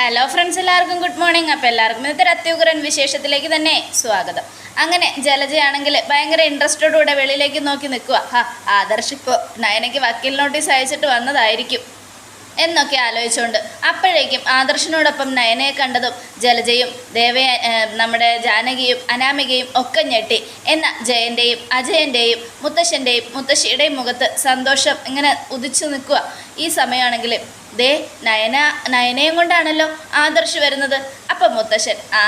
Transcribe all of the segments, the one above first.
Hello friends എല്ലാവർക്കും good morning അപ്പോൾ എല്ലാവർക്കും ഇന്നത്തെ അത്യുഗ്രൻ വിശേഷത്തിലേക്ക് തന്നെ സ്വാഗതം. അങ്ങനെ ജലജയാണെങ്കിൽ ഭയങ്കര ഇൻട്രസ്റ്റോടുകൂടെ വെളിയിലേക്ക് നോക്കി നിൽക്കുക ഹാ ആദർശ് നയനയ്ക്ക് വക്കീൽ നോട്ടീസ് അയച്ചിട്ട് വന്നതായിരിക്കും. എന്നൊക്കെ ആലോചിച്ചുകൊണ്ട് അപ്പോഴേക്കും ആദർശനോടൊപ്പം നയനയെ കണ്ടതും ജലജയും ദേവയ നമ്മുടെ ജാനകിയും അനാമികയും ഒക്കെ ഞെട്ടി. എന്ന ജയന്റെയും അജയന്റെയും മുത്തശ്ശന്റെയും മുത്തശ്ശിയുടെയും മുഖത്ത് സന്തോഷം ഇങ്ങനെ ഉദിച്ചു നിൽക്കുക. ഈ സമയമാണെങ്കിൽ ദേ നയന നയനയും കൊണ്ടാണല്ലോ ആദർശ് വരുന്നത്. അപ്പം മുത്തശ്ശൻ ആ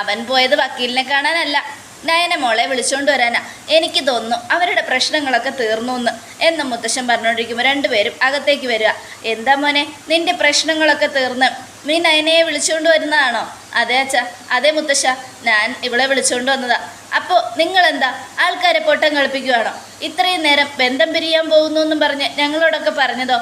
അവൻ പോയത് വക്കീലിനെ കാണാനല്ല. നയന മോളെ വിളിച്ചുകൊണ്ട് വരാനാ. എനിക്ക് തോന്നുന്നു അവരുടെ പ്രശ്നങ്ങളൊക്കെ തീർന്നു എന്ന് എന്ന് മുത്തശ്ശൻ പറഞ്ഞുകൊണ്ടിരിക്കുമ്പോൾ രണ്ടുപേരും അകത്തേക്ക് വരിക. എന്താ മോനെ നിന്റെ പ്രശ്നങ്ങളൊക്കെ തീർന്ന്. നീ നയനയെ വിളിച്ചുകൊണ്ട് വരുന്നതാണോ? അതെ അച്ഛ. അതെ മുത്തശ്ശ. ഞാൻ ഇവളെ വിളിച്ചുകൊണ്ട് വന്നതാ. അപ്പോൾ നിങ്ങളെന്താ? ആൾക്കാരെ പൊട്ടം കളിപ്പിക്കുകയാണോ ഇത്രയും നേരം ബന്ധം പിരിയാൻ പോകുന്നു എന്നും പറഞ്ഞ് ഞങ്ങളോടൊക്കെ പറഞ്ഞതോ?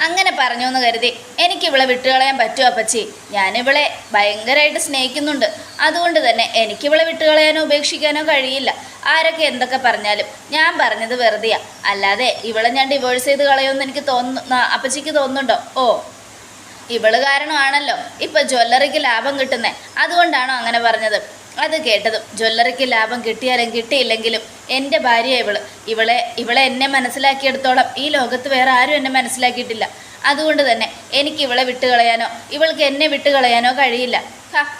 അങ്ങനെ പറഞ്ഞു എന്ന് കരുതി. എനിക്ക് ഇവളെ വിട്ടുകളയാൻ പറ്റുമോ അപ്പച്ചി. ഞാനിവളെ ഭയങ്കരമായിട്ട് സ്നേഹിക്കുന്നുണ്ട്. അതുകൊണ്ട് തന്നെ എനിക്കിവളെ വിട്ടുകളയാനോ ഉപേക്ഷിക്കാനോ കഴിയില്ല. ആരൊക്കെ എന്തൊക്കെ പറഞ്ഞാലും ഞാൻ പറഞ്ഞത് വെറുതെയാ. അല്ലാതെ ഇവളെ ഞാൻ ഡിവോഴ്സ് ചെയ്ത് കളയുമെന്ന് എനിക്ക് തോന്നുന്നു അപ്പച്ചിക്ക് തോന്നുന്നുണ്ടോ? ഓ. ഇവൾ കാരണമാണല്ലോ. ഇപ്പൊ ജ്വല്ലറിക്ക് ലാഭം കിട്ടുന്നേ. അതുകൊണ്ടാണോ അങ്ങനെ പറഞ്ഞത്? അത് കേട്ടതും ജ്വല്ലറിക്ക് ലാഭം കിട്ടിയാലും കിട്ടിയില്ലെങ്കിലും എന്റെ ഭാര്യ ഇവൾ. ഇവളെ ഇവളെ എന്നെ മനസ്സിലാക്കിയെടുത്തോളം ഈ ലോകത്ത് വേറെ ആരും എന്നെ മനസ്സിലാക്കിയിട്ടില്ല. അതുകൊണ്ട് തന്നെ എനിക്ക് ഇവളെ വിട്ടുകളയാനോ ഇവൾക്ക് എന്നെ വിട്ടുകളയാനോ കഴിയില്ല.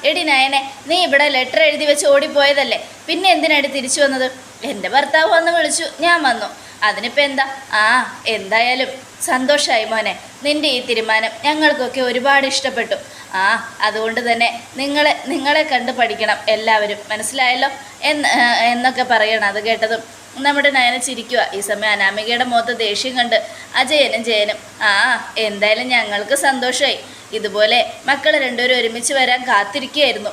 എടി നയനെ നീ ഇവിടെ ലെറ്റർ എഴുതി വെച്ച് ഓടിപ്പോയതല്ലേ? പിന്നെ എന്തിനാടി തിരിച്ചു വന്നത്? എന്റെ ഭർത്താവ് വന്ന് വിളിച്ചു ഞാൻ വന്നു. അതിനിപ്പോൾ എന്താ? ആ എന്തായാലും സന്തോഷമായി മോനെ. നിന്റെ ഈ തീരുമാനം ഞങ്ങൾക്കൊക്കെ ഒരുപാട് ഇഷ്ടപ്പെട്ടു. ആ അതുകൊണ്ട് തന്നെ നിങ്ങളെ നിങ്ങളെ കണ്ട് പഠിക്കണം എല്ലാവരും. മനസ്സിലായല്ലോ? എന്ന് എന്നൊക്കെ പറയണം. അത് കേട്ടതും നമ്മുടെ നയന ചിരിക്കുക ഈ സമയം അനാമികയുടെ മുഖത്ത് ദേഷ്യം കണ്ട് അജയനും ജയനും ആ എന്തായാലും ഞങ്ങൾക്ക് സന്തോഷമായി ഇതുപോലെ മക്കൾ രണ്ടുപേരും ഒരുമിച്ച് വരാൻ കാത്തിരിക്കുകയായിരുന്നു.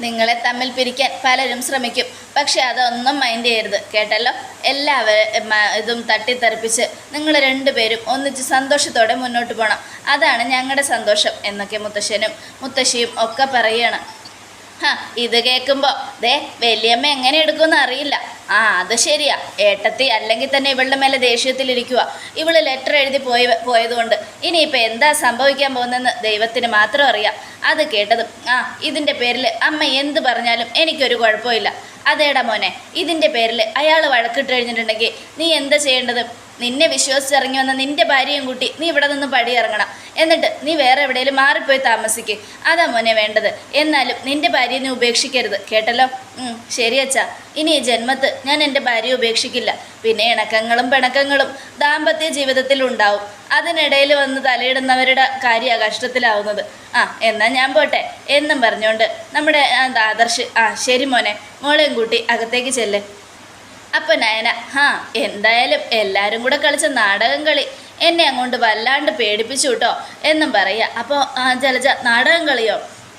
നിങ്ങളെ തമ്മിൽ പിരിക്കാൻ പലരും ശ്രമിക്കും. പക്ഷെ അതൊന്നും മൈൻഡ് ചെയ്യരുത് കേട്ടല്ലോ? എല്ലാവരും ഇതും തട്ടിത്തെറിപ്പിച്ച് നിങ്ങൾ രണ്ടുപേരും ഒന്നിച്ച് സന്തോഷത്തോടെ മുന്നോട്ട് പോകണം അതാണ് ഞങ്ങളുടെ സന്തോഷം എന്നൊക്കെ മുത്തശ്ശനും മുത്തശ്ശിയും ഒക്കെ പറയുകയാണ് ഹാ ഇത് കേൾക്കുമ്പോൾ ദേ വലിയമ്മ എങ്ങനെ എടുക്കുമെന്ന് അറിയില്ല. ആ അത് ശരിയാ. ഏട്ടത്തി അല്ലെങ്കിൽ തന്നെ ഇവളുടെ മേലെ ദേഷ്യത്തിലിരിക്കുക ഇവൾ ലെറ്റർ എഴുതി പോയി പോയതുകൊണ്ട് ഇനിയിപ്പോൾ എന്താ സംഭവിക്കാൻ പോകുന്നതെന്ന് ദൈവത്തിന് മാത്രം അറിയാം. അത് കേട്ടതും ആ ഇതിന്റെ പേരിൽ അമ്മ എന്ത് പറഞ്ഞാലും എനിക്കൊരു കുഴപ്പമില്ല. അതേടാ മോനെ ഇതിന്റെ പേരിൽ അയാൾ വഴക്കിട്ട് കഴിഞ്ഞിട്ടുണ്ടെങ്കിൽ നീ എന്താ ചെയ്യേണ്ടത്? നിന്നെ വിശ്വസിച്ചിറങ്ങി വന്ന നിന്റെ ഭാര്യയും കൂട്ടി നീ ഇവിടെ നിന്ന് പടിയിറങ്ങണം. എന്നിട്ട് നീ വേറെ എവിടെയെങ്കിലും മാറിപ്പോയി താമസിക്ക്. അതാ മോനെ വേണ്ടത്. എന്നാലും നിന്റെ ഭാര്യയെ നീ ഉപേക്ഷിക്കരുത്. കേട്ടല്ലോ? ശരി അച്ഛാ. ഇനി ഈ ജന്മത്ത് ഞാൻ എന്റെ ഭാര്യയെ ഉപേക്ഷിക്കില്ല. പിന്നെ ഇണക്കങ്ങളും പിണക്കങ്ങളും ദാമ്പത്യ ജീവിതത്തിൽ ഉണ്ടാവും. അതിനിടയിൽ വന്ന് തലയിടുന്നവരുടെ കാര്യമാണ് കഷ്ടത്തിലാവുന്നത്. ആ എന്നാൽ ഞാൻ പോട്ടെ. എന്നും പറഞ്ഞുകൊണ്ട് നമ്മുടെ ആദർശ് ആ ശരി മോനെ. മോളെയും കൂട്ടി അകത്തേക്ക് ചെല്ല്. അപ്പം നയന ഹാ എന്തായാലും എല്ലാവരും കൂടെ കളിച്ച നാടകം കളി. എന്നെ അങ്ങോട്ട് വല്ലാണ്ട് പേടിപ്പിച്ചു കേട്ടോ എന്നും പറയുക അപ്പോൾ ജലജ നാടകം കളിയോ?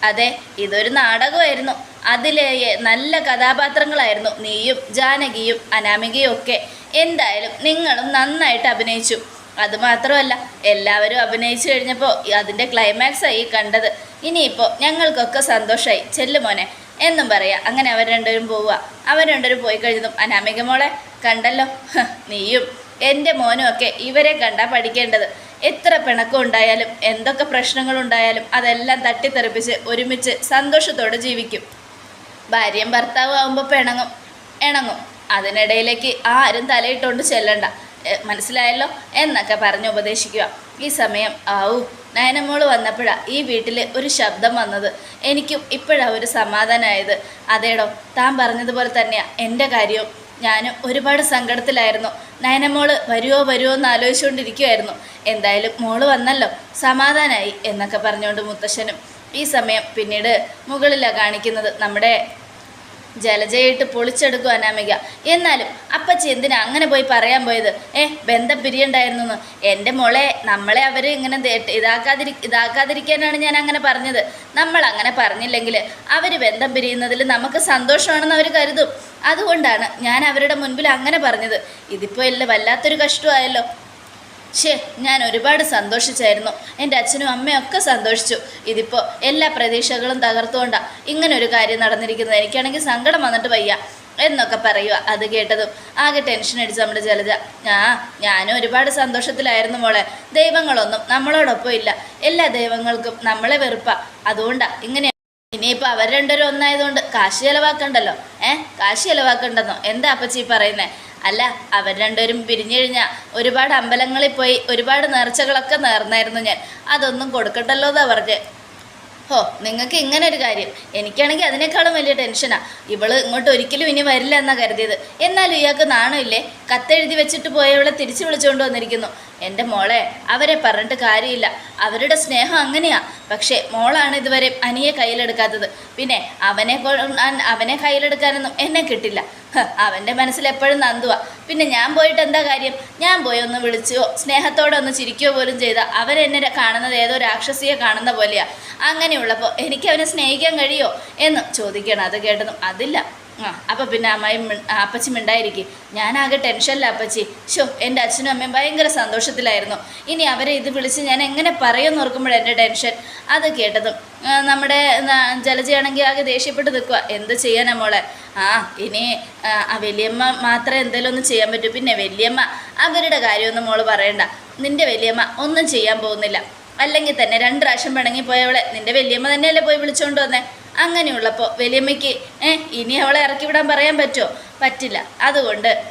അതെ ഇതൊരു നാടകമായിരുന്നു. അതിലെ നല്ല കഥാപാത്രങ്ങളായിരുന്നു നീയും ജാനകിയും അനാമികയും ഒക്കെ. എന്തായാലും നിങ്ങളും നന്നായിട്ട് അഭിനയിച്ചു. അതുമാത്രമല്ല എല്ലാവരും അഭിനയിച്ചു കഴിഞ്ഞപ്പോൾ അതിന്റെ ക്ലൈമാക്സായി കണ്ടത്. ഇനിയിപ്പോൾ ഞങ്ങൾക്കൊക്കെ സന്തോഷമായി ചെല്ലു മോനെ. എന്നും പറയാ. അങ്ങനെ അവർ രണ്ടുപേരും പോവുക. അവർ രണ്ടുപേരും പോയി കഴിഞ്ഞതും അനാമിക മോളെ കണ്ടല്ലോ? നീയും എന്റെ മോനും ഒക്കെ ഇവരെ കണ്ടാ പഠിക്കേണ്ടത്. എത്ര പിണക്കം ഉണ്ടായാലും എന്തൊക്കെ പ്രശ്നങ്ങളുണ്ടായാലും അതെല്ലാം തട്ടിത്തെറിപ്പിച്ച് ഒരുമിച്ച് സന്തോഷത്തോടെ ജീവിക്കും. ഭാര്യയും ഭർത്താവും ആകുമ്പോൾ പിണങ്ങും. ഇണങ്ങും. അതിനിടയിലേക്ക് ആരും തലയിട്ടുകൊണ്ട് ചെല്ലണ്ട. മനസ്സിലായല്ലോ? എന്നൊക്കെ പറഞ്ഞ് ഉപദേശിക്കുക. ഈ സമയം ആവൂ. നയനമോൾ വന്നപ്പോഴാണ് ഈ വീട്ടിൽ ഒരു ശബ്ദം വന്നത്. എനിക്കും ഇപ്പോഴാണ് ഒരു സമാധാനമായത് അതേടോ താൻ പറഞ്ഞതുപോലെ തന്നെയാണ് എന്റെ കാര്യവും. ഞാനും ഒരുപാട് സങ്കടത്തിലായിരുന്നു. നയനമോൾ വരുമോ വരുമോ എന്ന് ആലോചിച്ചുകൊണ്ടിരിക്കുമായിരുന്നു എന്തായാലും മോൾ വന്നല്ലോ. സമാധാനമായി എന്നൊക്കെ പറഞ്ഞുകൊണ്ട് മുത്തശ്ശനും ഈ സമയം പിന്നീട് മുകളിലാണ് കാണിക്കുന്നത് നമ്മുടെ ജലജയിട്ട് പൊളിച്ചെടുക്കും അനാമിക. എന്നാലും അപ്പച്ചി എന്തിനാ അങ്ങനെ പോയി പറയാൻ പോയത്? ഏ ബന്ധം പിരിയണ്ടായിരുന്നു എന്റെ മോളെ നമ്മളെ അവർ ഇങ്ങനെ ഇതാക്കാതിരി ഇതാക്കാതിരിക്കാനാണ് ഞാൻ അങ്ങനെ പറഞ്ഞത്. നമ്മൾ അങ്ങനെ പറഞ്ഞില്ലെങ്കിൽ അവർ ബന്ധം പിരിയുന്നതിൽ നമുക്ക് സന്തോഷമാണെന്ന് അവർ കരുതും. അതുകൊണ്ടാണ് ഞാൻ അവരുടെ മുൻപിൽ അങ്ങനെ പറഞ്ഞത്. ഇതിപ്പോൾ എല്ലാം വല്ലാത്തൊരു കഷ്ടമായല്ലോ. ഷേ ഞാൻ ഒരുപാട് സന്തോഷിച്ചായിരുന്നു. എന്റെ അച്ഛനും അമ്മയും ഒക്കെ സന്തോഷിച്ചു. ഇതിപ്പോൾ എല്ലാ പ്രതീക്ഷകളും തകർത്തുകൊണ്ടാണ് ഇങ്ങനൊരു കാര്യം നടന്നിരിക്കുന്നത്. എനിക്കാണെങ്കിൽ സങ്കടം വന്നിട്ട് വയ്യ എന്നൊക്കെ പറയുക അത് കേട്ടതും ആകെ ടെൻഷൻ അടിച്ച് നമ്മുടെ ജലജ. ആ ഞാനും ഒരുപാട് സന്തോഷത്തിലായിരുന്നു മോളെ. ദൈവങ്ങളൊന്നും നമ്മളോടൊപ്പം ഇല്ല. എല്ലാ ദൈവങ്ങൾക്കും നമ്മളെ വെറുപ്പാ. അതുകൊണ്ടാണ് ഇങ്ങനെ ഇനിയിപ്പോൾ അവർ രണ്ടുപേരും ഒന്നായതുകൊണ്ട് കാശ് ചിലവാക്കണ്ടല്ലോ. ഏ കാശ് ചിലവാക്കണ്ടെന്നോ? എന്താ അപ്പച്ചി പറയുന്നേ? അല്ല അവർ രണ്ടുപേരും പിരിഞ്ഞു കഴിഞ്ഞാൽ ഒരുപാട് അമ്പലങ്ങളിൽ പോയി ഒരുപാട് നേർച്ചകളൊക്കെ നേർന്നായിരുന്നു ഞാൻ. അതൊന്നും കൊടുക്കട്ടല്ലോ എന്നാ പറഞ്ഞ്. ഹോ നിങ്ങൾക്ക് ഇങ്ങനെ ഒരു കാര്യം. എനിക്കാണെങ്കിൽ അതിനേക്കാളും വലിയ ടെൻഷനാണ് ഇവൾ ഇങ്ങോട്ട് ഒരിക്കലും ഇനി വരില്ല എന്നാണ് കരുതിയത്. എന്നാലും ഇയാൾക്ക് നാണമില്ലേ? കത്തെഴുതി വെച്ചിട്ട് പോയവളെ തിരിച്ചു വിളിച്ചുകൊണ്ട് വന്നിരിക്കുന്നു. എന്റെ മോളെ അവരെ പറഞ്ഞിട്ട് കാര്യമില്ല. അവരുടെ സ്നേഹം അങ്ങനെയാ. പക്ഷേ മോളാണ് ഇതുവരെ അനിയെ കയ്യിലെടുക്കാത്തത്. പിന്നെ അവനെ അവനെ കയ്യിലെടുക്കാനൊന്നും എന്നെ കിട്ടില്ല. അവന്റെ മനസ്സിൽ എപ്പോഴും നന്ദുവാ. പിന്നെ ഞാൻ പോയിട്ട് എന്താ കാര്യം? ഞാൻ പോയി ഒന്ന് വിളിച്ചോ? സ്നേഹത്തോടെ ഒന്ന് ചിരിക്കുകയോ പോലും ചെയ്ത അവരെന്നെ കാണുന്നത് ഏതോ രാക്ഷസിയെ കാണുന്ന പോലെയാ. അങ്ങനെയുള്ളപ്പോൾ എനിക്ക് അവനെ സ്നേഹിക്കാൻ കഴിയോ? എന്ന് ചോദിക്കണം അത് കേട്ടതും അതില്ല. ആ അപ്പം പിന്നെ അമ്മായി അപ്പച്ചി മിണ്ടായിരിക്കും. ഞാനാകെ ടെൻഷനില്ല അപ്പച്ചി. ഷോ എന്റെ അച്ഛനും അമ്മയും ഭയങ്കര സന്തോഷത്തിലായിരുന്നു. ഇനി അവരെ ഇത് വിളിച്ച് ഞാൻ എങ്ങനെ പറയുമെന്ന് ഓർക്കുമ്പോഴാണ് എന്റെ ടെൻഷൻ. അത് കേട്ടതും നമ്മുടെ ജലജയാണെങ്കിൽ ആകെ ദേഷ്യപ്പെട്ട് നിൽക്കുക എന്ത് ചെയ്യാനാ മോളെ? ആ ഇനി ആ, വലിയമ്മ മാത്രമേ എന്തെങ്കിലും ഒന്ന് ചെയ്യാൻ പറ്റൂ. പിന്നെ വലിയമ്മ അവരുടെ കാര്യമൊന്നും മോൾ പറയണ്ട. നിന്റെ വലിയമ്മ ഒന്നും ചെയ്യാൻ പോകുന്നില്ല. അല്ലെങ്കിൽ തന്നെ രണ്ട് പ്രാവശ്യം പിണങ്ങി പോയവളെ നിന്റെ വലിയമ്മ തന്നെയല്ലേ പോയി വിളിച്ചുകൊണ്ട് വന്നേ? അങ്ങനെയുള്ളപ്പോൾ വലിയമ്മയ്ക്ക് ഇനി അവളെ ഇറക്കി വിടാൻ പറയാൻ പറ്റുമോ പറ്റില്ല. അതുകൊണ്ട്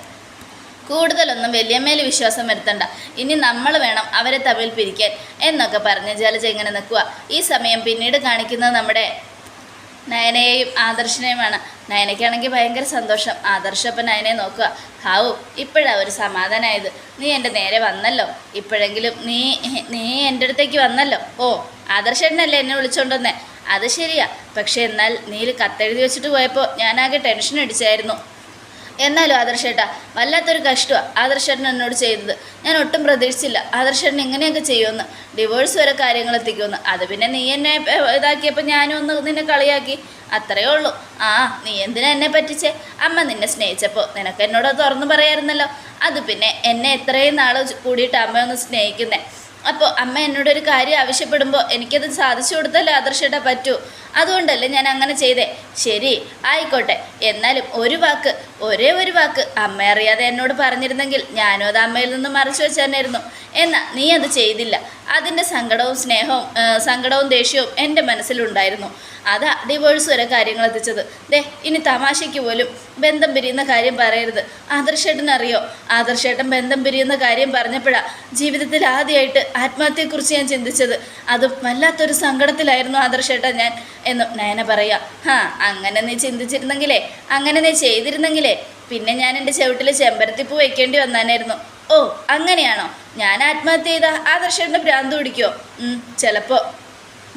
കൂടുതലൊന്നും വലിയമ്മയിൽ വിശ്വാസം വരുത്തണ്ട. ഇനി നമ്മൾ വേണം അവരെ തമ്മിൽ പിരിക്കാൻ. എന്നൊക്കെ പറഞ്ഞ് ജലജ ഇങ്ങനെ നിൽക്കുക ഈ സമയം പിന്നീട് കാണിക്കുന്നത് നമ്മുടെ നയനയെയും ആദർശനെയുമാണ്. നയനയ്ക്കാണെങ്കിൽ ഭയങ്കര സന്തോഷം. ആദർശം അപ്പം നയനയെ നോക്കുക ഹാവു ഇപ്പോഴാണ് ഒരു സമാധാനമായത് നീ എന്റെ നേരെ വന്നല്ലോ. ഇപ്പോഴെങ്കിലും നീ നീ എന്റെ അടുത്തേക്ക് വന്നല്ലോ. ഓ ആദർശേട്ടനല്ലേ എന്നെ വിളിച്ചോണ്ടുവന്നേ അത് ശരിയാ. പക്ഷെ എന്നാൽ നീൽ കത്തെഴുതി വെച്ചിട്ട് പോയപ്പോൾ ഞാനാകെ ടെൻഷൻ അടിച്ചായിരുന്നു. എന്നാലും ആദർശേട്ടാ വല്ലാത്തൊരു കഷ്ടമാണ് ആദർശേട്ടൻ എന്നോട് ചെയ്തത്. ഞാൻ ഒട്ടും പ്രതീക്ഷിച്ചില്ല ആദർശേട്ടൻ ഇങ്ങനെയൊക്കെ ചെയ്യുമെന്ന്. ഡിവോഴ്സ് വരെ കാര്യങ്ങൾ എത്തിക്കുമെന്ന്. അത് പിന്നെ നീ എന്നെ ഇതാക്കിയപ്പോൾ ഞാനും ഒന്ന് നിന്നെ കളിയാക്കി. അത്രയേ ഉള്ളൂ. ആ നീ എന്തിനാ എന്നെ പറ്റിച്ചേ? അമ്മ നിന്നെ സ്നേഹിച്ചപ്പോൾ നിനക്ക് എന്നോട് തുറന്നു പറയായിരുന്നല്ലോ. അത് പിന്നെ എന്നെ എത്രയും നാൾ കൂടിയിട്ട് അമ്മയൊന്ന് സ്നേഹിക്കുന്നേ. അപ്പോൾ അമ്മ എന്നോടൊരു കാര്യം ആവശ്യപ്പെടുമ്പോൾ എനിക്കത് സാധിച്ചു കൊടുത്തല്ലേ ആദർശയുടെ പറ്റൂ. അതുകൊണ്ടല്ലേ ഞാൻ അങ്ങനെ ചെയ്തേ. ശരി ആയിക്കോട്ടെ. എന്നാലും ഒരു വാക്ക് ഒരേ ഒരു വാക്ക് അമ്മ അറിയാതെ എന്നോട് പറഞ്ഞിരുന്നെങ്കിൽ ഞാനും അത് അമ്മയിൽ നിന്ന് മറച്ചു വെച്ച് തന്നെയായിരുന്നു എന്നാ നീ അത് ചെയ്തില്ല. അതിന്റെ സങ്കടവും സ്നേഹവും സങ്കടവും ദേഷ്യവും എന്റെ മനസ്സിലുണ്ടായിരുന്നു. അതാ ഡിവോഴ്സ് വരെ കാര്യങ്ങൾ എത്തിച്ചത്. ദേ ഇനി തമാശയ്ക്ക് പോലും ബന്ധം പിരിയുന്ന കാര്യം പറയരുത്. ആദർശേട്ടൻ അറിയോ? ആദർശേട്ടൻ ബന്ധം പിരിയുന്ന കാര്യം പറഞ്ഞപ്പോഴാണ് ജീവിതത്തിൽ ആദ്യമായിട്ട് ആത്മഹത്യയെക്കുറിച്ച് ഞാൻ ചിന്തിച്ചത്. അതും വല്ലാത്തൊരു സങ്കടത്തിലായിരുന്നു ആദർശേട്ടൻ ഞാൻ എന്നും നയന പറയാ. ഹാ അങ്ങനെ നീ ചിന്തിച്ചിരുന്നെങ്കിലേ അങ്ങനെ നീ ചെയ്തിരുന്നെങ്കിലേ പിന്നെ ഞാൻ എന്റെ ചവിട്ടിൽ ചെമ്പരത്തിപ്പൂ വയ്ക്കേണ്ടി വന്നാനായിരുന്നു. ഓ അങ്ങനെയാണോ? ഞാൻ ആത്മഹത്യ ചെയ്ത ആദർശേട്ടന് ഭ്രാന്ത് പിടിക്കുമോ ചിലപ്പോൾ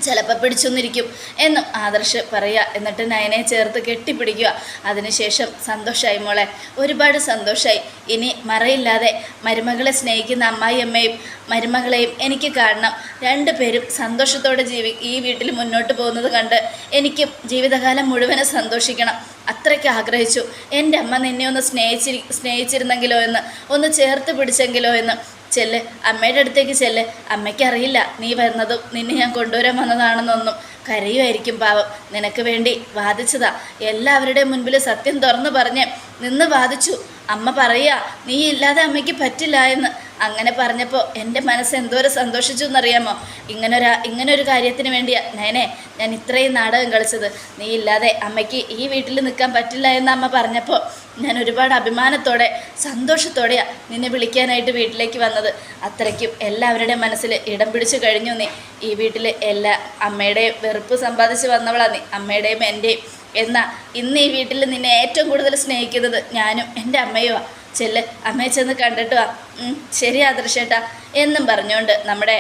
ചിലപ്പോൾ പിടിച്ചൊന്നിരിക്കും. എന്നും ആദർശ് പറയുക എന്നിട്ട് നയനെ ചേർത്ത് കെട്ടിപ്പിടിക്കുക. അതിനുശേഷം സന്തോഷമായി മോളെ. ഒരുപാട് സന്തോഷമായി ഇനി മറയില്ലാതെ മരുമകളെ സ്നേഹിക്കുന്ന അമ്മായിയമ്മയും മരുമകളെയും എനിക്ക് കാണണം. രണ്ടു പേരും സന്തോഷത്തോടെ ജീവി ഈ വീട്ടിൽ മുന്നോട്ട് പോകുന്നത് കണ്ട് എനിക്കും ജീവിതകാലം മുഴുവനും സന്തോഷിക്കണം. അത്രയ്ക്ക് ആഗ്രഹിച്ചു. എന്റെ അമ്മ നിന്നെ ഒന്ന് സ്നേഹിച്ചിരി സ്നേഹിച്ചിരുന്നെങ്കിലോ എന്ന് ഒന്ന് ചേർത്ത് പിടിച്ചെങ്കിലോ എന്ന്. ചെല്ല് അമ്മയുടെ അടുത്തേക്ക് ചെല്ല്. അമ്മയ്ക്കറിയില്ല നീ വരുന്നതും നിന്നെ ഞാൻ കൊണ്ടുവരാൻ വന്നതാണെന്നൊന്നും. കരയുമായിരിക്കും പാവം. നിനക്ക് വേണ്ടി വാദിച്ചതാ. എല്ലാവരുടെയും മുൻപിൽ സത്യം തുറന്നു പറഞ്ഞ് നിന്ന് വാദിച്ചു. അമ്മ പറയുക നീ ഇല്ലാതെ അമ്മയ്ക്ക് പറ്റില്ല എന്ന്. അങ്ങനെ പറഞ്ഞപ്പോൾ എന്റെ മനസ്സ് എന്തോരം സന്തോഷിച്ചു എന്നറിയാമോ? ഇങ്ങനൊരു ഇങ്ങനൊരു കാര്യത്തിന് വേണ്ടിയാ. നേനെ ഞാൻ ഇത്രയും നാടകം കളിച്ചത്. നീ ഇല്ലാതെ അമ്മയ്ക്ക് ഈ വീട്ടിൽ നിൽക്കാൻ പറ്റില്ല എന്ന് അമ്മ പറഞ്ഞപ്പോൾ ഞാൻ ഒരുപാട് അഭിമാനത്തോടെ സന്തോഷത്തോടെയാണ് നിന്നെ വിളിക്കാനായിട്ട് വീട്ടിലേക്ക് വന്നത്. അത്രയ്ക്കും എല്ലാവരുടെയും മനസ്സിൽ ഇടം പിടിച്ചു കഴിഞ്ഞു നീ. ഈ വീട്ടിൽ എല്ലാ അമ്മയുടെയും വെറുപ്പ് സമ്പാദിച്ച് വന്നവളാ നീ. അമ്മയുടെയും എന്റെയും എന്നാൽ ഇന്ന് ഈ വീട്ടിൽ നിന്നെ ഏറ്റവും കൂടുതൽ സ്നേഹിക്കുന്നത് ഞാനും എന്റെ അമ്മയുമാ. ചെല്ല് അമ്മയെ ചെന്ന് കണ്ടിട്ട് വാ. ശരി ആദർശേട്ടാ. എന്നും പറഞ്ഞുകൊണ്ട് നമ്മുടെ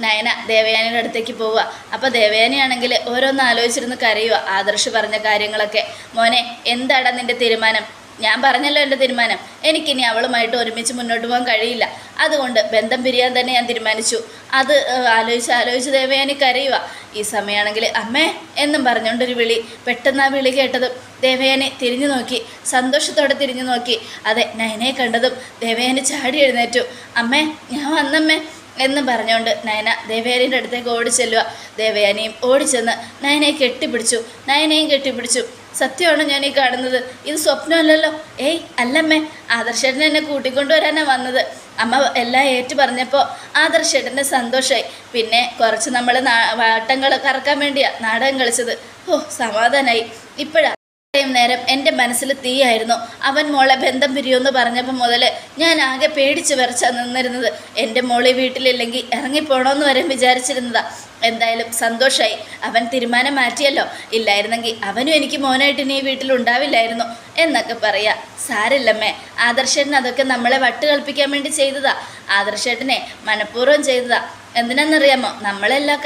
നയന ദേവയാനിയുടെ അടുത്തേക്ക് പോവുക. അപ്പോൾ ദേവയാനിയാണെങ്കിൽ ഓരോന്ന് ആലോചിച്ചിരുന്ന് കരയുക ആദർശ് പറഞ്ഞ കാര്യങ്ങളൊക്കെ. മോനെ എന്താടാ നിന്റെ തീരുമാനം? ഞാൻ പറഞ്ഞല്ലോ എന്റെ തീരുമാനം. എനിക്കിനി അവളുമായിട്ട് ഒരുമിച്ച് മുന്നോട്ട് പോകാൻ കഴിയില്ല. അതുകൊണ്ട് ബന്ധം പിരിയാൻ തന്നെ ഞാൻ തീരുമാനിച്ചു. അത് ആലോചിച്ച് ആലോചിച്ച് ദേവയാനി കരയുക. ഈ സമയമാണെങ്കിൽ അമ്മേ എന്നും പറഞ്ഞുകൊണ്ടൊരു വിളി. പെട്ടെന്ന് ആ വിളി കേട്ടതും ദേവയാനി തിരിഞ്ഞു നോക്കി. സന്തോഷത്തോടെ തിരിഞ്ഞു നോക്കി. അതെ നയനെ കണ്ടതും ദേവയാനി ചാടി എഴുന്നേറ്റു. അമ്മേ ഞാൻ വന്നമ്മേ. എന്ന് പറഞ്ഞുകൊണ്ട് നയന ദേവയാനിയുടെ അടുത്തേക്ക് ഓടിച്ചെല്ലുക. ദേവയാനിയും ഓടിച്ചെന്ന് നയനയെ കെട്ടിപ്പിടിച്ചു. നയനയും കെട്ടിപ്പിടിച്ചു. സത്യമാണോ ഞാൻ ഈ കാണുന്നത്. ഇത് സ്വപ്നമല്ലല്ലോ. ഏയ് അല്ലമ്മേ. ആദർശേട്ടൻ എന്നെ കൂട്ടിക്കൊണ്ടുവരാനാണ് വന്നത്. അമ്മ എല്ലാം ഏറ്റു പറഞ്ഞപ്പോൾ ആദർശേട്ടന്റെ സന്തോഷമായി പിന്നെ കുറച്ച് നമ്മൾ വാട്ടങ്ങൾ കറക്കാൻ വേണ്ടിയാണ് നാടകം കളിച്ചത്. ഓ സമാധാനമായി ഇപ്പോഴാ ഇത്രയും നേരം എന്റെ മനസ്സിൽ തീയായിരുന്നു. അവൻ മോളെ ബന്ധം പിരിയുമെന്ന് പറഞ്ഞപ്പോൾ മുതൽ ഞാൻ ആകെ പേടിച്ച് വരച്ച നിന്നിരുന്നത്. എന്റെ മോളെ വീട്ടിലില്ലെങ്കിൽ ഇറങ്ങിപ്പോണമെന്ന് വരെ വിചാരിച്ചിരുന്നതാ. എന്തായാലും സന്തോഷമായി അവൻ തീരുമാനം മാറ്റിയല്ലോ. ഇല്ലായിരുന്നെങ്കിൽ അവനും എനിക്ക് മോനായിട്ട് ഇനി വീട്ടിൽ ഉണ്ടാവില്ലായിരുന്നു എന്നൊക്കെ പറയാ. സാരില്ലമ്മേ ആദർശേട്ടൻ അതൊക്കെ നമ്മളെ വട്ട് കളിപ്പിക്കാൻ വേണ്ടി ചെയ്തതാ. ആദർശേട്ടനെ മനഃപൂർവം ചെയ്തതാ. എന്തിനാണെന്നറിയാമോ നമ്മളെല്ലാ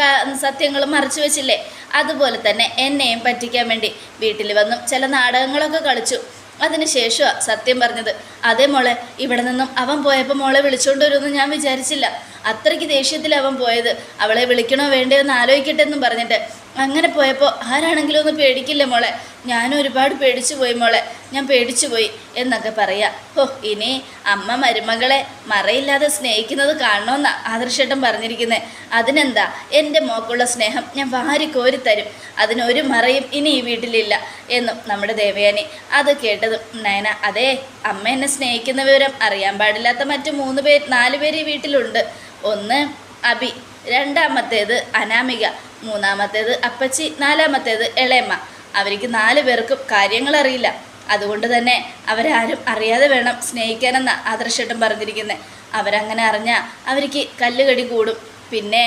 സത്യങ്ങളും മറച്ചു വെച്ചില്ലേ? അതുപോലെ തന്നെ എന്നെയും പറ്റിക്കാൻ വേണ്ടി വീട്ടിൽ വന്നും. ചില നാടകങ്ങളൊക്കെ കളിച്ചു. അതിനുശേഷമാണ് സത്യം പറഞ്ഞത്. അതേ മോളെ ഇവിടെ നിന്നും അവൻ പോയപ്പോൾ മോളെ വിളിച്ചുകൊണ്ട് വരുമെന്ന് ഞാൻ വിചാരിച്ചില്ല. അത്രയ്ക്ക് ദേഷ്യത്തിൽ അവൻ പോയത്. അവളെ വിളിക്കണോ വേണ്ടയോ എന്ന് ആലോചിക്കട്ടെ എന്നും പറഞ്ഞിട്ട്. അങ്ങനെ പോയപ്പോൾ ആരാണെങ്കിലും ഒന്ന് പേടിക്കില്ല മോളെ? ഞാൻ ഒരുപാട് പേടിച്ചു പോയി മോളെ. ഞാൻ പേടിച്ചു പോയി എന്നൊക്കെ പറയാ. ഓ ഇനി അമ്മ മരുമകളെ മറയില്ലാതെ സ്നേഹിക്കുന്നത് കാണണമെന്നാ ആദർശേട്ടൻ പറഞ്ഞിരിക്കുന്നത് അതിനെന്താ? എന്റെ മോക്കുള്ള സ്നേഹം ഞാൻ വാരി കോരി തരും. അതിനൊരു മറയും ഇനി ഈ വീട്ടിലില്ല എന്നും നമ്മുടെ ദേവയാനി അത് കേട്ടതും നയന അതെ അമ്മ എന്നെ സ്നേഹിക്കുന്ന വിവരം അറിയാൻ പാടില്ലാത്ത മറ്റു മൂന്ന് പേര് നാല് പേര് ഈ വീട്ടിലുണ്ട്. ഒന്ന് അബി രണ്ടാമത്തേത് അനാമിക മൂന്നാമത്തേത് അപ്പച്ചി നാലാമത്തേത് എളയമ്മ അവർക്ക് നാല് പേർക്കും കാര്യങ്ങൾ അറിയില്ല അതുകൊണ്ട് തന്നെ അവരാരും അറിയാതെ വേണം സ്നേഹിക്കാനെന്ന് ആദർശേട്ടൻ പറഞ്ഞിരിക്കുന്നത് അവരങ്ങനെ അറിഞ്ഞാൽ അവർക്ക് കല്ലുകടി കൂടും. പിന്നെ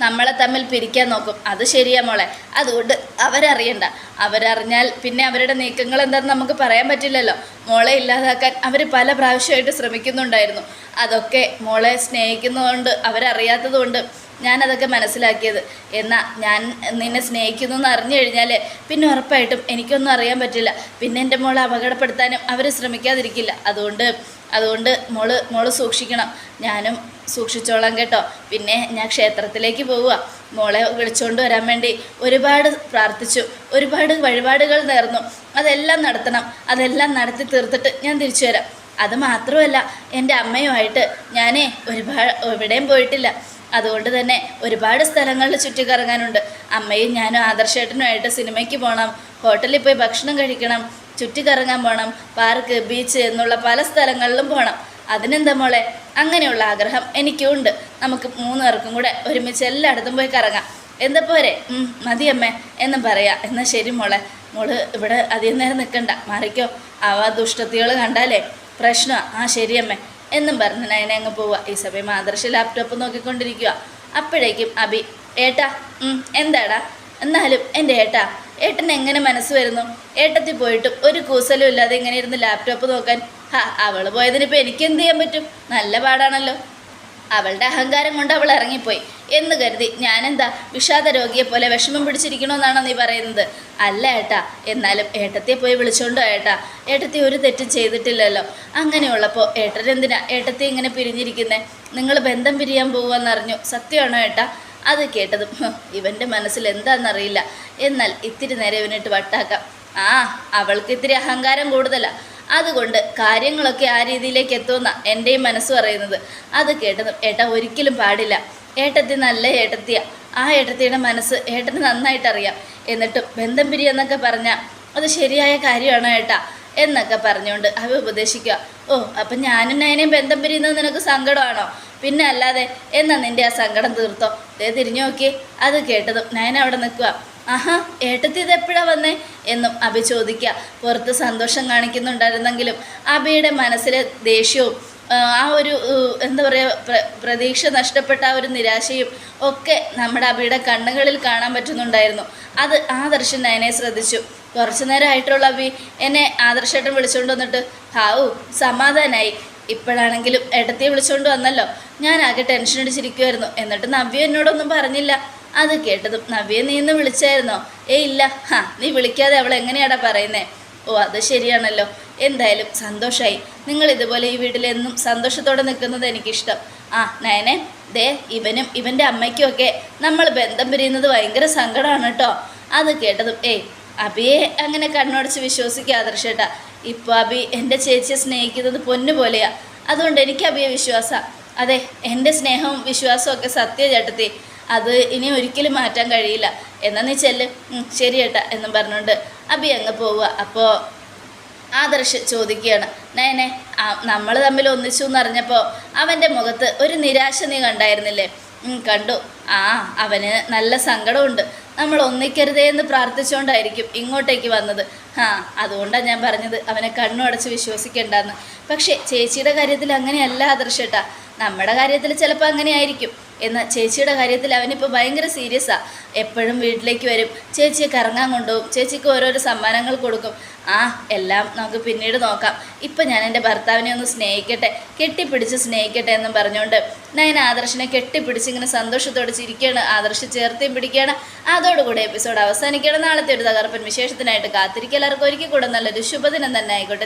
നമ്മളെ തമ്മിൽ പിരിക്കാൻ നോക്കും. അത് ശരിയാ മോളെ. അതുകൊണ്ട് അവരറിയണ്ട. അവരറിഞ്ഞാൽ പിന്നെ അവരുടെ നീക്കങ്ങൾ എന്താണെന്ന് നമുക്ക് പറയാൻ പറ്റില്ലല്ലോ. മോളെ ഇല്ലാതാക്കാൻ അവർ പല പ്രാവശ്യമായിട്ട് ശ്രമിക്കുന്നുണ്ടായിരുന്നു. അതൊക്കെ മോളെ സ്നേഹിക്കുന്നതുകൊണ്ട് അവരറിയാത്തതുകൊണ്ട് ഞാനതൊക്കെ മനസ്സിലാക്കിയത്. എന്നാൽ ഞാൻ നിന്നെ സ്നേഹിക്കുന്നു എന്ന് അറിഞ്ഞു കഴിഞ്ഞാൽ പിന്നെ ഉറപ്പായിട്ടും എനിക്കൊന്നും അറിയാൻ പറ്റില്ല. പിന്നെ എന്റെ മോളെ അപകടപ്പെടുത്താനും അവർ ശ്രമിക്കാതിരിക്കില്ല. അതുകൊണ്ട് അതുകൊണ്ട് മോൾ മോൾ സൂക്ഷിക്കണം. ഞാനും സൂക്ഷിച്ചോളാം കേട്ടോ. പിന്നെ ഞാൻ ക്ഷേത്രത്തിലേക്ക് പോവുക മോളെ വിളിച്ചുകൊണ്ട് വരാൻ വേണ്ടി ഒരുപാട് പ്രാർത്ഥിച്ചു. ഒരുപാട് വഴിപാടുകൾ നേർന്നു. അതെല്ലാം നടത്തണം. അതെല്ലാം നടത്തി തീർത്തിട്ട് ഞാൻ തിരിച്ചു വരാം. അത് മാത്രമല്ല എന്റെ അമ്മയുമായിട്ട് ഞാനേ ഒരുപാട് എവിടെയും പോയിട്ടില്ല. അതുകൊണ്ട് തന്നെ ഒരുപാട് സ്ഥലങ്ങളിൽ ചുറ്റിക്കറങ്ങാനുണ്ട്. അമ്മയും ഞാനും ആദർശേട്ടനുമായിട്ട് സിനിമയ്ക്ക് പോകണം ഹോട്ടലിൽ പോയി ഭക്ഷണം കഴിക്കണം. ചുറ്റിക്കറങ്ങാൻ പോകണം പാർക്ക് ബീച്ച് എന്നുള്ള പല സ്ഥലങ്ങളിലും പോകണം അതിനെന്താ മോളെ? അങ്ങനെയുള്ള ആഗ്രഹം എനിക്കും ഉണ്ട് നമുക്ക് മൂന്ന് പേർക്കും കൂടെ ഒരുമിച്ച് എല്ലായിടത്തും പോയി കറങ്ങാം. എന്താ പോരെ? മതിയമ്മേ എന്നും പറയാം. എന്നാൽ ശരി മോളെ. മോൾ ഇവിടെ അധികം നേരം നിൽക്കണ്ട മാറിക്കോ. അവ ദുഷ്ടത്തികൾ കണ്ടാലേ പ്രശ്നമാണ് ആ ശരിയമ്മേ. എന്നും പറഞ്ഞ് നയന അങ്ങ് പോവുക. ഈ സമയം ആദർശ ലാപ്ടോപ്പ് നോക്കിക്കൊണ്ടിരിക്കുക അപ്പോഴേക്കും അബി ഏട്ടാ എന്താടാ? എന്നാലും എന്റെ ഏട്ടാ ഏട്ടന് എങ്ങനെ മനസ്സ് വരുന്നു? ഏട്ടത്തിൽ പോയിട്ടും ഒരു കൂസലും ഇല്ലാതെ ഇങ്ങനെ ഇരുന്ന് ലാപ്ടോപ്പ് നോക്കാൻ. ഹാ അവൾ പോയതിനിപ്പോൾ എനിക്ക് എന്ത് ചെയ്യാൻ പറ്റും? നല്ല പാടാണല്ലോ. അവളുടെ അഹങ്കാരം കൊണ്ട് അവൾ ഇറങ്ങിപ്പോയി. എന്ന് കരുതി ഞാനെന്താ വിഷാദ രോഗിയെ പോലെ വിഷമം പിടിച്ചിരിക്കണമെന്നാണോ നീ പറയുന്നത്? അല്ല ഏട്ടാ എന്നാലും ഏട്ടത്തെ പോയി വിളിച്ചോണ്ടോ ഏട്ടാ. ഏട്ടത്തി ഒരു തെറ്റും ചെയ്തിട്ടില്ലല്ലോ. അങ്ങനെയുള്ളപ്പോൾ ഏട്ടനെന്തിനാ ഏട്ടത്തി ഇങ്ങനെ പിരിഞ്ഞിരിക്കുന്നത് നിങ്ങൾ ബന്ധം പിരിയാൻ പോകുമെന്നറിഞ്ഞു സത്യമാണോ ഏട്ടാ? അത് കേട്ടതും ഇവന്റെ മനസ്സിൽ എന്താണെന്നറിയില്ല എന്നാൽ ഇത്തിരി നേരം ഇവനിട്ട് വട്ടാക്കാം. ആ അവൾക്ക് ഇത്തിരി അഹങ്കാരം കൂടുതലാണ് അതുകൊണ്ട് കാര്യങ്ങളൊക്കെ ആ രീതിയിലേക്ക് എത്തുമെന്ന എന്റെയും മനസ്സ് പറയുന്നത്. അത് കേട്ടതും ഏട്ടാ ഒരിക്കലും പാടില്ല. ഏട്ടത്തി നല്ല ഏട്ടത്തിയ. ആ ഏട്ടത്തിയുടെ മനസ്സ് ഏട്ടന് നന്നായിട്ടറിയാം. എന്നിട്ടും ബന്ധം പിരിയെന്നൊക്കെ പറഞ്ഞാൽ അത് ശരിയായ കാര്യമാണോ ഏട്ടാ? എന്നൊക്കെ പറഞ്ഞുകൊണ്ട് അവ ഉപദേശിക്കുക. ഓ അപ്പം ഞാനും നയനെയും ബന്ധം പിരിയുന്നത് നിനക്ക് സങ്കടമാണോ? പിന്നെ അല്ലാതെ എന്നാ നിന്റെ ആ സങ്കടം തീർത്തോ? ദേ തിരിഞ്ഞു നോക്കി. അത് കേട്ടതും നയൻ അവിടെ നിൽക്കുക. ആഹാ ഏട്ടത്തി ഇത് എപ്പോഴാ വന്നേ? എന്നും അബി ചോദിക്കുക. പുറത്ത് സന്തോഷം കാണിക്കുന്നുണ്ടായിരുന്നെങ്കിലും അബിയുടെ മനസ്സിലെ ദേഷ്യവും ആ, ഒരു എന്താ പറയുക പ്ര പ്രതീക്ഷ നഷ്ടപ്പെട്ട ആ ഒരു നിരാശയും ഒക്കെ നമ്മുടെ അബിയുടെ കണ്ണുകളിൽ കാണാൻ പറ്റുന്നുണ്ടായിരുന്നു. അത് ആദർശൻ നയനെ ശ്രദ്ധിച്ചു. കുറച്ചു നേരമായിട്ടുള്ള അബി എന്നെ ആദർശേട്ടൻ വിളിച്ചുകൊണ്ട് വന്നിട്ട്. ഹാവു സമാധാനായി. ഇപ്പോഴാണെങ്കിലും ഇടത്തെ വിളിച്ചുകൊണ്ട് വന്നല്ലോ. ഞാൻ ആകെ ടെൻഷൻ അടിച്ചിരിക്കുമായിരുന്നു എന്നിട്ട് നവ്യ എന്നോടൊന്നും പറഞ്ഞില്ല. അത് കേട്ടതും നവ്യ നീ ഇന്ന് വിളിച്ചായിരുന്നോ? ഏ ഇല്ല. ഹാ നീ വിളിക്കാതെ അവൾ എങ്ങനെയാടാ പറയുന്നേ? ഓ അത് ശരിയാണല്ലോ. എന്തായാലും സന്തോഷമായി നിങ്ങൾ ഇതുപോലെ ഈ വീട്ടിലെന്നും സന്തോഷത്തോടെ നിൽക്കുന്നത് എനിക്കിഷ്ടം. ആ നയനെ ദേ ഇവനും ഇവന്റെ അമ്മയ്ക്കും ഒക്കെ നമ്മൾ ബന്ധം പിരിയുന്നത് ഭയങ്കര സങ്കടമാണ് കേട്ടോ. അത് കേട്ടതും ഏയ് അബിയെ അങ്ങനെ കണ്ണുടച്ച് വിശ്വസിക്കുക ആദർശേട്ടാ ഇപ്പോൾ അബി എന്റെ ചേച്ചിയെ സ്നേഹിക്കുന്നത് പൊന്നുപോലെയാ അതുകൊണ്ട് എനിക്ക് അബിയെ വിശ്വാസം. അതെ എന്റെ സ്നേഹവും വിശ്വാസവും ഒക്കെ സത്യ ചേട്ടത്തി. അത് ഇനി ഒരിക്കലും മാറ്റാൻ കഴിയില്ല. എന്നാ നീ ചെല്ല്. ശരി ചേട്ടാ എന്നും പറഞ്ഞുകൊണ്ട് അബി അങ്ങ് പോവുക. അപ്പോൾ ആദർശ് ചോദിക്കുകയാണ്. നയനെ നമ്മൾ തമ്മിൽ ഒന്നിച്ചു എന്നറിഞ്ഞപ്പോൾ അവന്റെ മുഖത്ത് ഒരു നിരാശ നീ കണ്ടായിരുന്നില്ലേ? കണ്ടു. ആ അവന് നല്ല സങ്കടമുണ്ട്. നമ്മൾ ഒന്നിക്കരുതേ എന്ന് പ്രാർത്ഥിച്ചുകൊണ്ടായിരിക്കും ഇങ്ങോട്ടേക്ക് വന്നത്. ആ അതുകൊണ്ടാണ് ഞാൻ പറഞ്ഞത് അവനെ കണ്ണുടച്ച് വിശ്വസിക്കേണ്ടെന്ന്. പക്ഷേ ചേച്ചിയുടെ കാര്യത്തിൽ അങ്ങനെയല്ല ആദർശേട്ടാ. നമ്മുടെ കാര്യത്തിൽ ചിലപ്പോൾ അങ്ങനെ ആയിരിക്കും എന്നാൽ ചേച്ചിയുടെ കാര്യത്തിൽ അവനിപ്പോൾ ഭയങ്കര സീരിയസാണ് എപ്പോഴും വീട്ടിലേക്ക് വരും. ചേച്ചിയെ കറങ്ങാൻ കൊണ്ടുപോകും. ചേച്ചിക്ക് ഓരോരോ സമ്മാനങ്ങൾ കൊടുക്കും. ആ എല്ലാം നമുക്ക് പിന്നീട് നോക്കാം. ഇപ്പം ഞാൻ എന്റെ ഭർത്താവിനെ ഒന്ന് സ്നേഹിക്കട്ടെ കെട്ടിപ്പിടിച്ച് സ്നേഹിക്കട്ടെ എന്നും പറഞ്ഞുകൊണ്ട് നയൻ ആദർശിനെ കെട്ടിപ്പിടിച്ച് ഇങ്ങനെ സന്തോഷത്തോടെ ചിരിക്കുകയാണ്. ആദർശ് ചേർത്തേം പിടിക്കുകയാണ്. അതോടുകൂടി എപ്പിസോഡ് അവസാനിക്കുകയാണ്. നാളത്തെ ഒരു തകർപ്പൻ വിശേഷത്തിനായിട്ട് കാത്തിരിക്കുക. എല്ലാവർക്കും ഒരിക്കൽ കൂടെ നല്ലൊരു ശുഭദിനം തന്നെ ആയിക്കോട്ടെ.